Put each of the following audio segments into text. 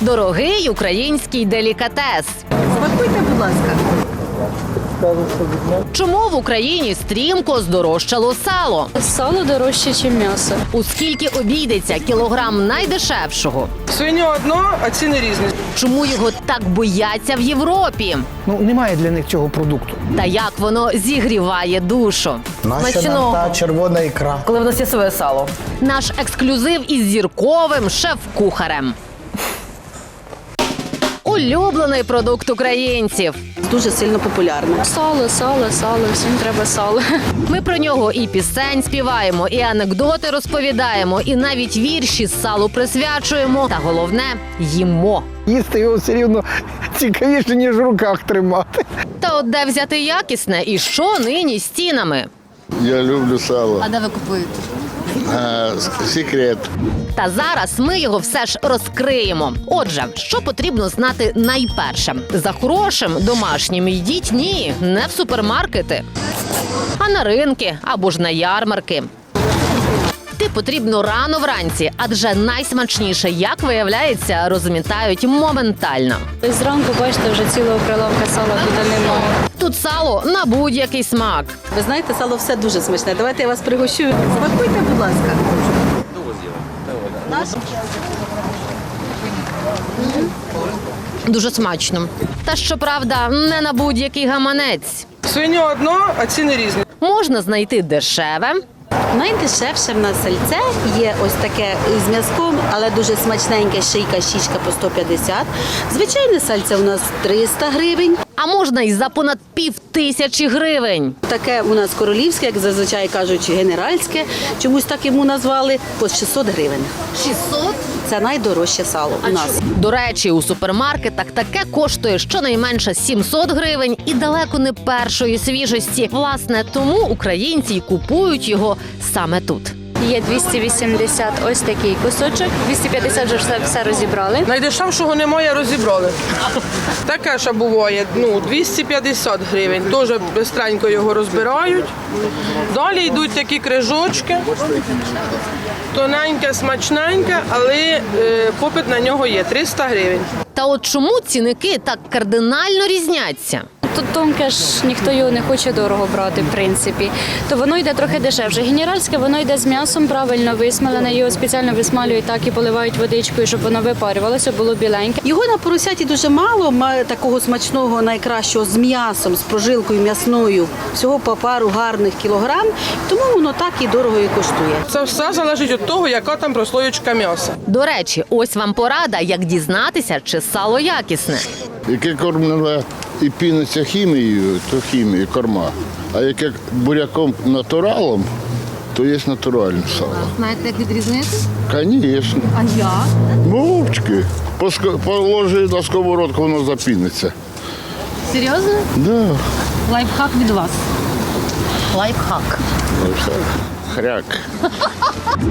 Дорогий український делікатес. Смакуйте, будь ласка. Чому в Україні стрімко здорожчало сало? Сало дорожче, ніж м'ясо. У скільки обійдеться кілограм найдешевшого? Свиню одно, а ціни різні. Чому його так бояться в Європі? Ну немає для них цього продукту. Та як воно зігріває душу? Наша та червона ікра. Коли в нас є своє сало. Наш ексклюзив із зірковим шеф-кухарем. Улюблений продукт українців. Дуже сильно популярне. Сало, сало, сало, всім треба сало. Ми про нього і пісень співаємо, і анекдоти розповідаємо, і навіть вірші з салу присвячуємо. Та головне їмо. Їсти його все рівно цікавіше, ніж в руках тримати. Та от де взяти якісне і що нині стінами? Я люблю сало. А де ви купуєте? А, секрет. Та зараз ми його все ж розкриємо. Отже, що потрібно знати найперше? За хорошим домашнім йдіть ні, не в супермаркети, а на ринки або ж на ярмарки. Йти потрібно рано вранці, адже найсмачніше, як виявляється, розмітають моментально. Зранку, бачите, вже цілого прилавка сала туди немає. Тут сало на будь-який смак. Ви знаєте, сало все дуже смачне. Давайте я вас пригощу. Смакуйте, будь ласка. Дуже смачно. Та щоправда, не на будь-який гаманець. Свиню одно, а ціни різні. Можна знайти дешеве, Найдешевше в нас сальце є ось таке з м'язком, але дуже смачненьке шийка, щічка по 150. Звичайне сальце у нас 300 гривень. А можна і за понад пів тисячі гривень. Таке у нас королівське, як зазвичай кажуть, генеральське. Чомусь так йому назвали по 600 гривень. 600? Це найдорожче сало у нас. До речі, у супермаркетах таке коштує щонайменше 700 гривень і далеко не першої свіжості. Власне, тому українці й купують його саме тут. Є 280 ось такий кусочок, 250 вже все, все розібрали. Найдешевшого немає, розібрали. Таке ще буває, ну, 250 гривень. Дуже бистренько його розбирають. Далі йдуть такі крижочки. Тоненьке, смачненьке, але е, попит на нього є 300 гривень. Та от чому ціники так кардинально різняться? Тут тонке ж ніхто його не хоче дорого брати, в принципі. То воно йде трохи дешевше. Генеральське воно йде з м'ясом, правильно висмалене. Його спеціально висмалюють так і поливають водичкою, щоб воно випарювалося, було біленьке. Його на поросяті дуже мало, ма- такого смачного, найкращого з м'ясом, з прожилкою м'ясною. Всього по пару гарних кілограм, тому воно так і дорого і коштує. Це все залежить від того, яка там прослоєчка м'яса. До речі, ось вам порада, як дізнатися, чи сало якісне. Яке кормлене і піниться хімією, то хімія, корма. А яке буряком натуралом, то є натуральне сало. Знаєте, як відрізнити? Звісно. А я? Мовчки. Поско- Положи на сковородку, воно запіниться. Серйозно? Да. Лайфхак від вас. Лайфхак. Ну, все. Хряк.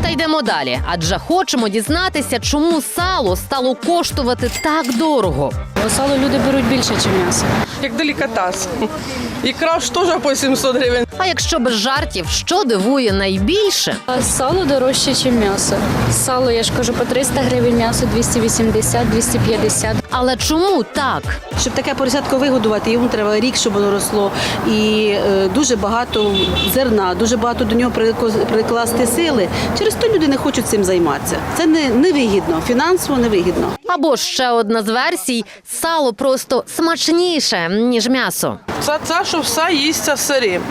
Та йдемо далі, адже хочемо дізнатися, чому сало стало коштувати так дорого. Сало люди беруть більше, ніж м'ясо. Як делікатес. Ікра ж теж по 700 гривень. А якщо без жартів, що дивує найбільше? Сало дорожче, ніж м'ясо. Сало, я ж кажу, по 300 гривень, м'ясо 280, 250. Але чому так? Щоб таке поросятко вигодувати, йому треба рік, щоб воно росло. І е, дуже багато зерна, дуже багато до нього прикласти сили. Через то люди не хочуть цим займатися. Це не, невигідно, фінансово невигідно. Або ще одна з версій: сало просто смачніше ніж м'ясо. Це те, що все їсться сирим.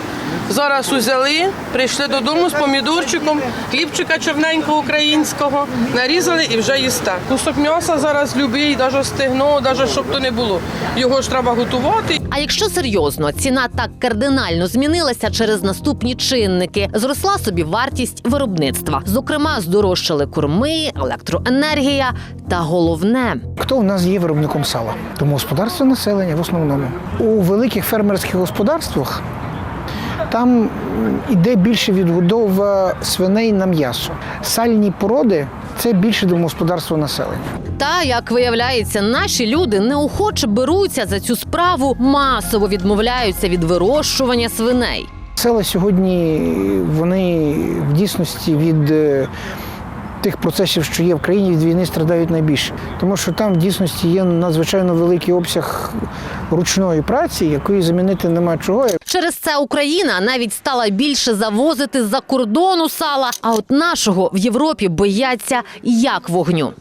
Зараз узяли, прийшли додому з помідорчиком, хлібчика чорненького українського, нарізали і вже їсте. Кусок м'яса зараз любий, навіть стегно, навіть щоб то не було. Його ж треба готувати. А якщо серйозно, ціна так кардинально змінилася через наступні чинники. Зросла собі вартість виробництва. Зокрема, здорожчали корми, електроенергія та головне. Хто у нас є виробником сала? Домогосподарство населення в основному. У великих фермерських господарствах там іде більше відбудова свиней на м'ясо. Сальні породи це більше домогосподарство населення. Та як виявляється, наші люди неохоче беруться за цю справу, масово відмовляються від вирощування свиней. Села сьогодні вони в дійсності від е, тих процесів, що є в країні, від війни страдають найбільше. Тому що там в дійсності є надзвичайно великий обсяг ручної праці, якої замінити нема чого. Через це Україна навіть стала більше завозити з-за кордону сала, а от нашого в Європі бояться як вогню.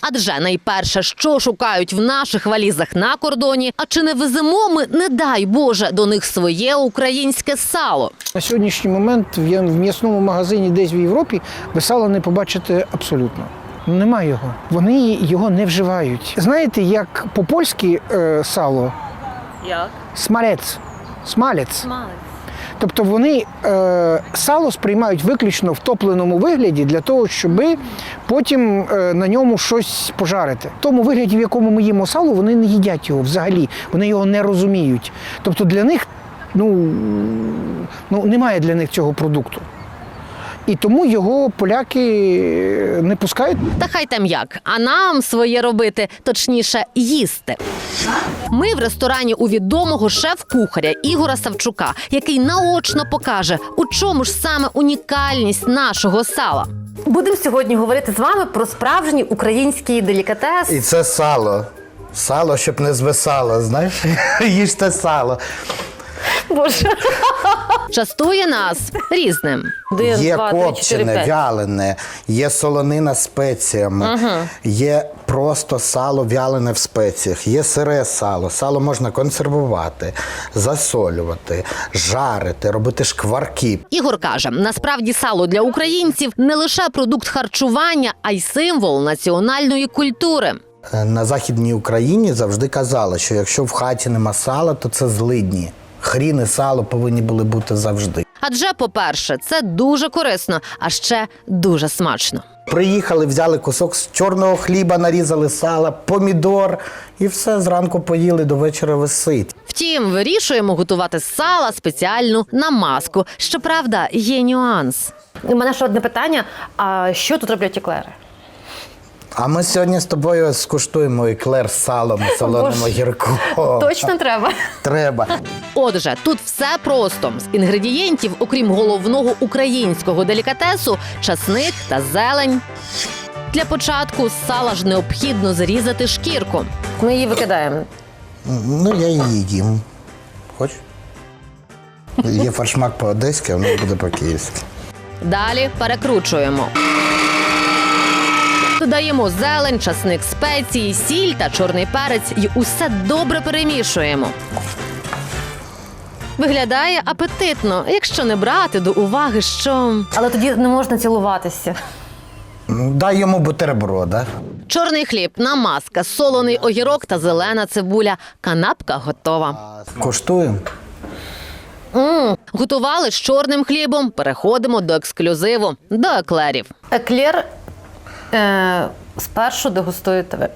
Адже найперше, що шукають в наших валізах на кордоні, а чи не веземо ми, не дай Боже, до них своє українське сало. На сьогоднішній момент в м'ясному магазині десь в Європі ви сала не побачите абсолютно. Ну, Нема його. Вони його не вживають. Знаєте, як по-польськи е, сало? Як? Смалець. Смалець. Тобто вони е, сало сприймають виключно в топленому вигляді для того, щоб потім е, на ньому щось пожарити. В тому вигляді, в якому ми їмо сало, вони не їдять його взагалі, вони його не розуміють. Тобто для них ну, ну, немає для них цього продукту. І тому його поляки не пускають. Та хай там як, а нам своє робити, точніше, їсти. Ми в ресторані у відомого шеф-кухаря Ігора Савчука, який наочно покаже, у чому ж саме унікальність нашого сала. Будемо сьогодні говорити з вами про справжній український делікатес. І це сало. Сало, щоб не звисало, знаєш? Їжте сало. Боже. Частує нас різним. Є копчене, вялене, є солонина з спеціями, є просто сало вялене в спеціях, є сире сало. Сало можна консервувати, засолювати, жарити, робити шкварки. Ігор каже: насправді сало для українців не лише продукт харчування, а й символ національної культури. Е, На Західній Україні завжди казали, що якщо в хаті нема сала, то це злидні. Хрін і сало повинні були бути завжди. Адже, по-перше, це дуже корисно, а ще дуже смачно. Приїхали, взяли кусок з чорного хліба, нарізали сала, помідор і все зранку поїли до вечора висить. Втім, вирішуємо готувати з сала спеціальну намазку. Щоправда, є нюанс. У мене ще одне питання: а що тут роблять еклери? А ми сьогодні з тобою скуштуємо еклер з салом і солоним огірком. Точно треба. Треба. Отже, тут все просто з інгредієнтів, окрім головного українського делікатесу, часник та зелень. Для початку з сала ж необхідно зрізати шкірку. Ми її викидаємо. Ну, я її їм. Хоч? Є фаршмак по-одеськи, а воно буде по-київськи. Далі перекручуємо. Додаємо зелень, часник спеції, сіль та чорний перець і усе добре перемішуємо. Виглядає апетитно, якщо не брати до уваги, що Але тоді не можна цілуватися. Ну, Дай йому бутерброда. чорний хліб, намазка, солоний огірок та зелена цибуля. Канапка готова. Куштуємо. Готували з чорним хлібом. Переходимо до ексклюзиву, до еклерів. Еклер е, спершу дегустуєте ви.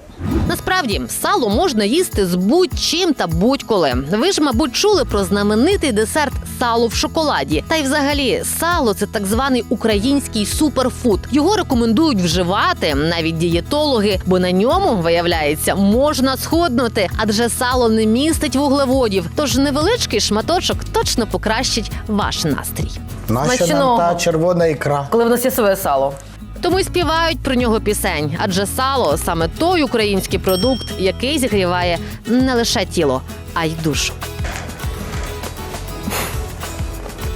Насправді сало можна їсти з будь-чим та будь-коли. Ви ж, мабуть, чули про знаменитий десерт сало в шоколаді. Та й взагалі сало це так званий український суперфуд. Його рекомендують вживати навіть дієтологи, бо на ньому виявляється можна схуднути, адже сало не містить вуглеводів. Тож невеличкий шматочок точно покращить ваш настрій. Наша нам та червона ікра. Коли в нас є своє сало. Тому й співають про нього пісень, адже сало саме той український продукт, який зігріває не лише тіло, а й душу.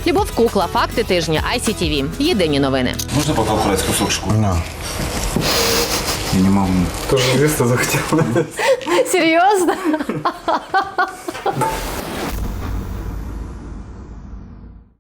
Любов Кукла, факти тижня, ICTV. Єдині новини. Можно пока убрать кусок шкуры? Ну. Я не могу. Серйозно?